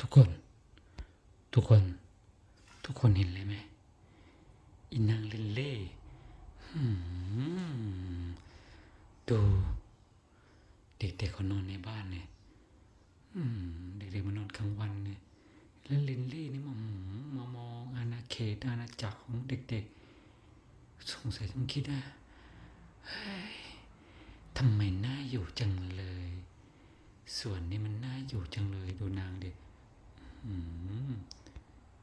ทุกคน ทุกคน ทุกคนเห็นเลยไหมอีนางเล่นเล่ดูเด็กๆเขานอนในบ้านเนี่ยเด็กๆมานอนกลางวันเนี่ยแล้วลินลี่นี่มาหืมามองอาณาเขตอาณาจักรของเด็กๆ สงสัยต้องคิดว่าเฮ้ยทำไมน่าอยู่จังเลย ส่วนนี้มันน่าอยู่จังเลยดูนางเด็ก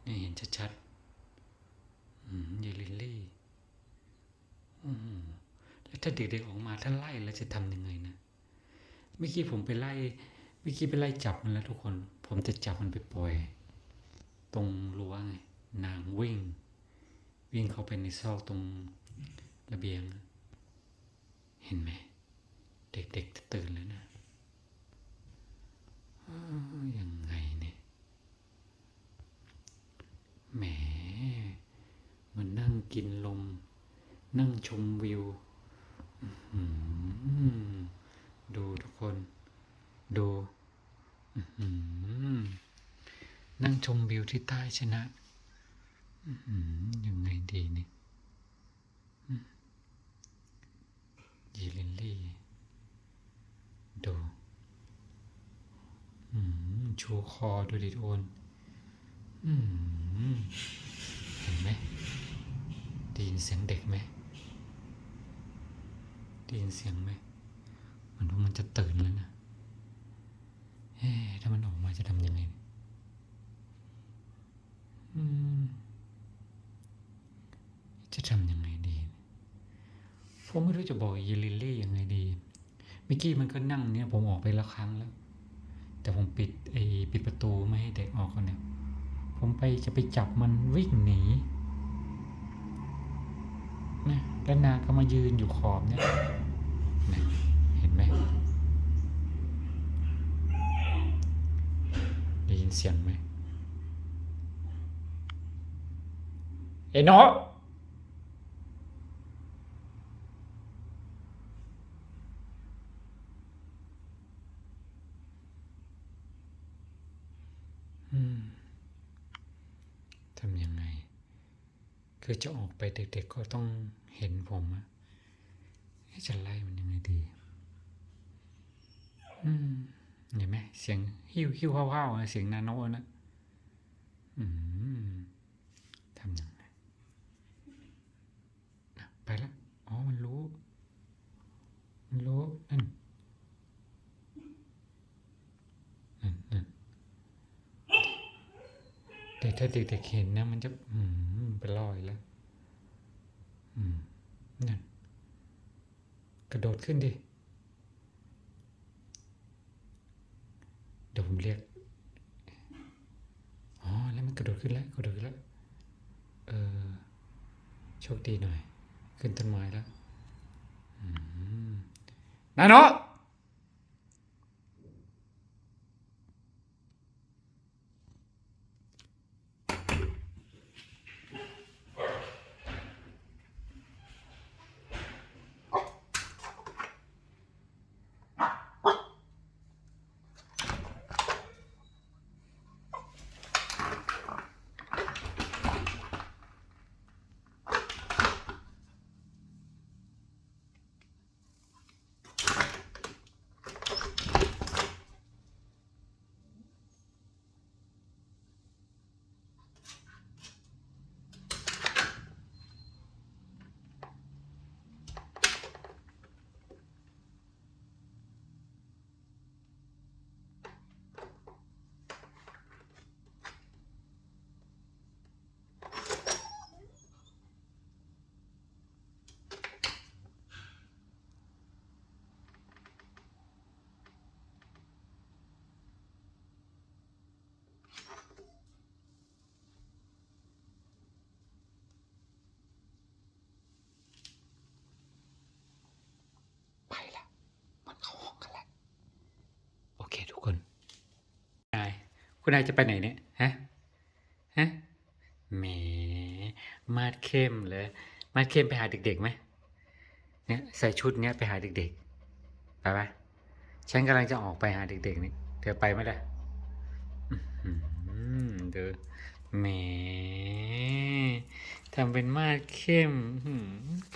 นี่เห็นชัดๆอืมยลิลี่แล้วถ้าเด็กๆออกมาถ้าไล่แล้วจะทำยังไงนะเมื่อกี้ผมไปไล่เมื่อกี้ไปไล่จับมันแล้วทุกคน ผมจะจับมันไปปล่อย ตรงรั้วไงนางวิ่ง วิ่งเข้าไปในซอกตรงระเบียง เห็นไหม เด็กๆจะตื่นแล้วนะยังไงเนี่ย แหม มันนั่งกินลม นั่งชมวิว ดูทุกคน ดู นั่งชมวิวที่ใต้ชนะยังไงดีเนี่ยยีลินลี่ ดูชูคอดูดิทุกคน เห็นไหมได้ยินเสียงเด็กไหมได้ยินเสียงไหมเหมันว่ามันจะตื่นแล้วนะเอ๊ะถ้ามันออกมาจะทำยังไงจะทำยังไงดี ผมไม่รู้จะบอกยีลิลี่ยังไงดีเมื่อกี้มันก็นั่งเนี่ย ผมออกไปแล้วครั้งแล้ว แต่ผมปิดไอ้ปิดประตูไม่ให้เด็กออกคนเนี่ย ผมไปจะไปจับมันวิ่งหนีนะแล้วนางก็มายืนอยู่ขอบเนี่ยนะเห็นไหมได้ยินเสียงไหมไอ้หนออืมทำยังไง คือจะออกไปเด็กๆก็ต้องเห็นผมอะเอ๊ะจะไล่มันยังไงดี อืมเห็นไหมเสียงหิ้วหิ้วห้าวๆเสียงนาโนนะอืมทำยังไงไปแล้วอ๋อมันรู้ มันรู้นั่นนั่นนั่นแต่ถ้าเด็กๆเห็นนะมันจะ อืม ไปลอยแล้ว อืมนั่นกระโดดขึ้นดิ เดี๋ยวผมเรียก อ๋อ แล้วมันกระโดดขึ้นแล้ว กระโดดขึ้นแล้ว เออ โชคดีหน่อย ขึ้นต้นไม้แล้ว อืมนาโน ไปละมันเข้าห้องกันแล้วโอเคทุกคนนาย คุณนายจะไปไหนเนี่ยฮะฮะแหมมาดเข้มเลยมาดเข้มไปหาเด็กๆไหมเนี่ยใส่ชุดเนี้ยไปหาเด็กๆไปไหมฉันกำลังจะออกไปหาเด็กๆนี่เธอไปไหมล่ะอืมดูแหมทำเป็นมาดเข้ม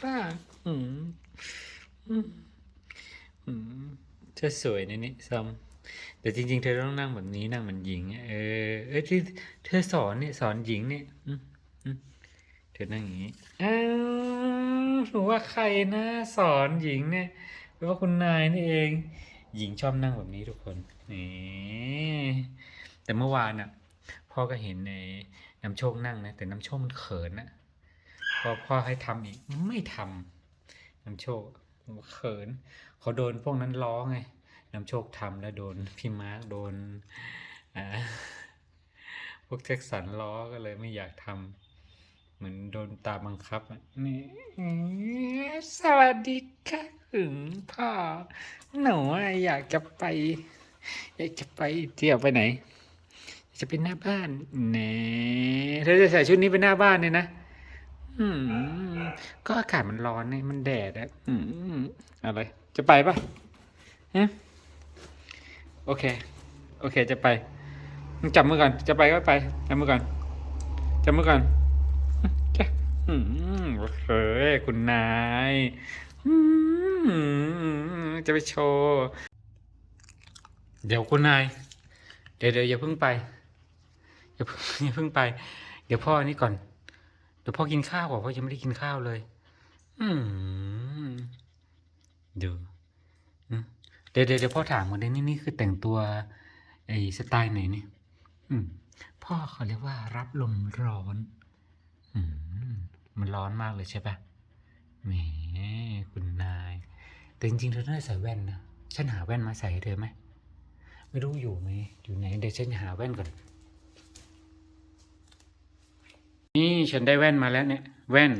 ป้าหืมอืมหืมเธอสวยนะนี่ซอม แต่จริง ๆ เธอต้องนั่งแบบนี้นั่งเหมือนหญิง เออเอยที่เธอสอนเนี่ยสอนหญิงเนี่ยอืมเธอนั่งอย่างนี้อ้าวหนูว่าใครนะสอนหญิงเนี่ยแปลว่าคุณนายนี่เอง หญิงชอบนั่งแบบนี้ทุกคนนี่แต่เมื่อวานอะ พ่อก็เห็นในน้ำโชคนั่งนะ แต่น้ำโชคมันเขินนะพอพ่อให้ทำอีกไม่ทำน้ำโชคเขินเขาโดนพวกนั้นล้อไง น้ำโชคทำแล้วโดนพี่มาร์กโดนพวกแจ็คสันล้อก็เลยไม่อยากทำเหมือนโดนตาบังคับนี่สวัสดีค่ะถึงพ่อหนูอยากจะไป อยากจะไปเที่ยวไปไหน จะไปหน้าบ้านแน่เธอจะใส่ชุดนี้ไปหน้าบ้านเนี่ยนะอืมก็อากาศมันร้อนเนี่ยมันแดดอะอืมอะไรจะไปปะฮะ โอเค โอเคจะไปมึงจับมือก่อน จะไปก็ไป จับมือก่อน จับมือก่อนจ้ะอืมโอเคคุณนายจะไปโชว์ เดี๋ยวคุณนาย เดี๋ยวเดี๋ยวอย่าเพิ่งไป อย่าเพิ่งอย่าเพิ่งไป เดี๋ยวพ่อนี่ก่อน เดี๋ยวพ่อกินข้าวก่อนพ่อยังไม่ได้กินข้าวเลย อืมดู เดี๋ยวเดี๋ยวพ่อถามก่อนเดี๋ยวนี่นี่คือแต่งตัวไอ้สไตล์ไหนเนี่ยพ่อเขาเรียกว่ารับลมร้อนอืมมันร้อนมากเลยใช่ปะแหมคุณนาย แต่จริงๆเธอต้องใส่แว่นนะฉันหาแว่นมาใส่ให้เธอไหมไม่รู้อยู่ไหมอยู่ไหนเดี๋ยวฉันหาแว่นก่อนนี่ฉันได้แว่นมาแล้วเนี่ย แว่น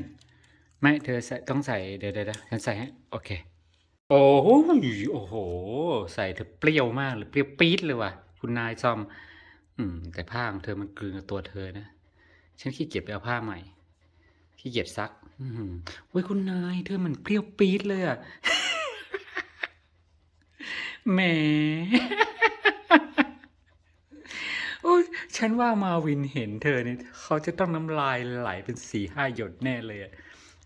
ไม่เธอใส่ต้องใส่เดี๋ยวเดี๋ยวเดี๋ยวฉันใส่ให้โอเค โอ้โหโอ้โห ใส่เธอเปรี้ยวมากเลยเปรี้ยวปี๊ดเลยว่ะ คุณนายซอม อืม แต่ผ้าของเธอมันกลืนกับตัวเธอนะ ฉันขี้เกียจไปเอาผ้าใหม่ ขี้เกียจซัก อืมเว้ยคุณนาย เธอมันเปรี้ยวปี๊ดเลยอะแหมโอ้ยฉันว่ามาวินเห็นเธอเนี่ยเขาจะต้องน้ำลายไหลเป็นสี่ห้าหยดแน่เลยอะ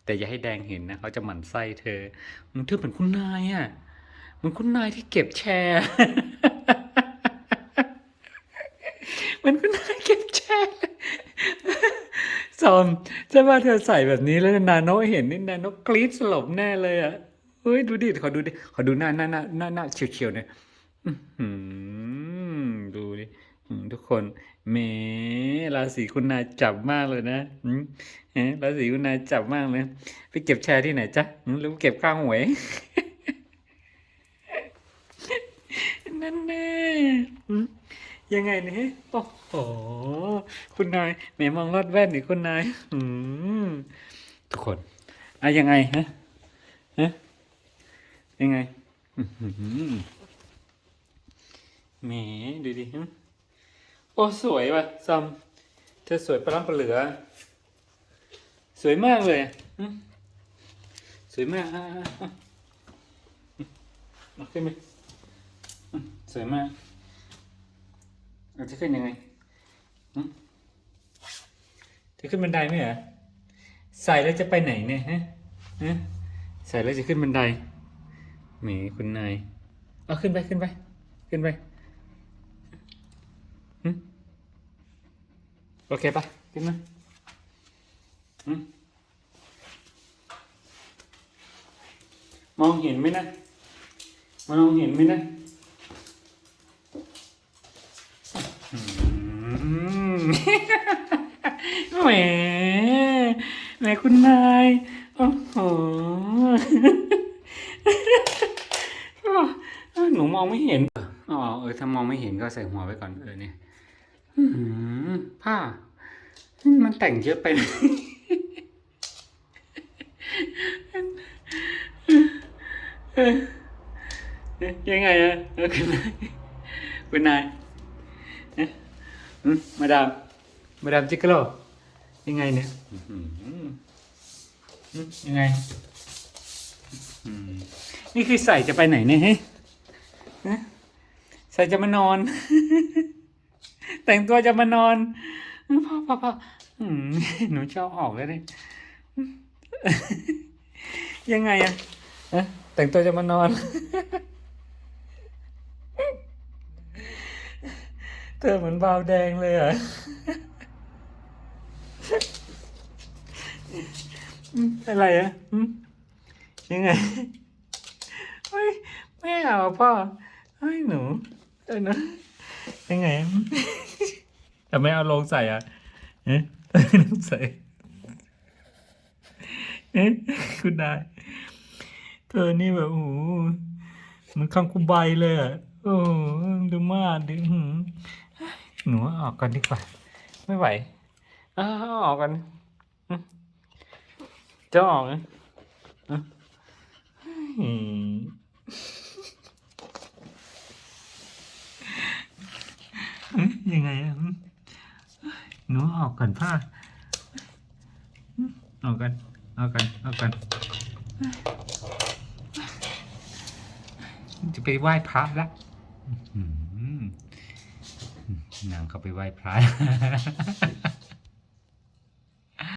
แต่อย่าให้แดงเห็นนะเขาจะหมั่นไส้เธอมันเธอเหมือนคุณนายอะเหมือนคุณนายที่เก็บแชร์เหมือนคุณนายเก็บแชร์ซอมจะว่าเธอใส่แบบนี้แล้วนาโนเห็นนี่นาโนกรี๊ดสลบแน่เลยอะเฮ้ยดูดิขอดูดิขอดูหน้าหน้าหน้าหน้าหน้าเฉียวๆหน่อยดูดิทุกคน เมราศีคุณนายจับมากเลยนะอืมเอ๊ะราศีคุณนายจับมากเลย ไปเก็บแชร์ที่ไหนจ๊ะหรือเก็บข้างหวย นั่นแน่ยังไงเนี่ยโอ้โห คุณนายแหมมองลอดแว่นนี่คุณนายอืมทุกคนอะยังไงฮะฮะยังไงอื้อหือแหมดูดิหึ โอ้สวยว่ะซัมเธอสวยประล้ำประเหลือ สวยมากเลยสวยมากเอาขึ้นไปอืมสวยมากเอาจะขึ้นยังไงจะขึ้นบันไดไหมเหรอใส่แล้วจะไปไหนเนี่ยฮะใส่แล้วจะขึ้นบันไดแหมคุณนายเอาขึ้นไปขึ้นไป ขึ้นไป โอเคปะขึ้นมาหมองเห็นไหมนะมองเห็นไหมนะแหมแหมคุณนาย โอ้โห หนูมองไม่เห็น อ๋อ เออ ถ้ามองไม่เห็นก็ใส่หัวไว้ก่อน เออเนี่ย ผ้า มันแต่งเยอะไปเออยังไงอะเออคุณนายคุณนายมาดาม มาดามจิกโกโลยังไงเนี่ยยังไง นี่คือใส่จะไปไหนเนี่ยเฮ้ยฮะใส่จะมานอน แต่งตัวจะมานอนพ่อพ่อพ่ออืมหนูชอบออกแล้วดิยังไงอะเอ๊ะแต่งตัวจะมานอน เธอเหมือนบาวแดงเลยเหรออืมอะไรอะอืมยังไงเฮ้ยไม่เอาพ่อเฮ้ยหนูเออนะ ยังไง แต่ไม่เอาลงใส่อะเอ๊ะไม่ต้องใส่เอ๊ะคุณได้เธอนี่แบบโอ้โหมันคังคุใบเลยอะโอ้ดูมากดิอื้อหือหนูออกกันดีกว่า ไม่ไหวอ้าออกกันจะออกนะอะอืมเอ๊ะ ยังไงอะหนูออกกกันผ้าออกกันออกกันออกกันจะไปไหว้พระละอื้อหือนางเขาไปไหว้พระ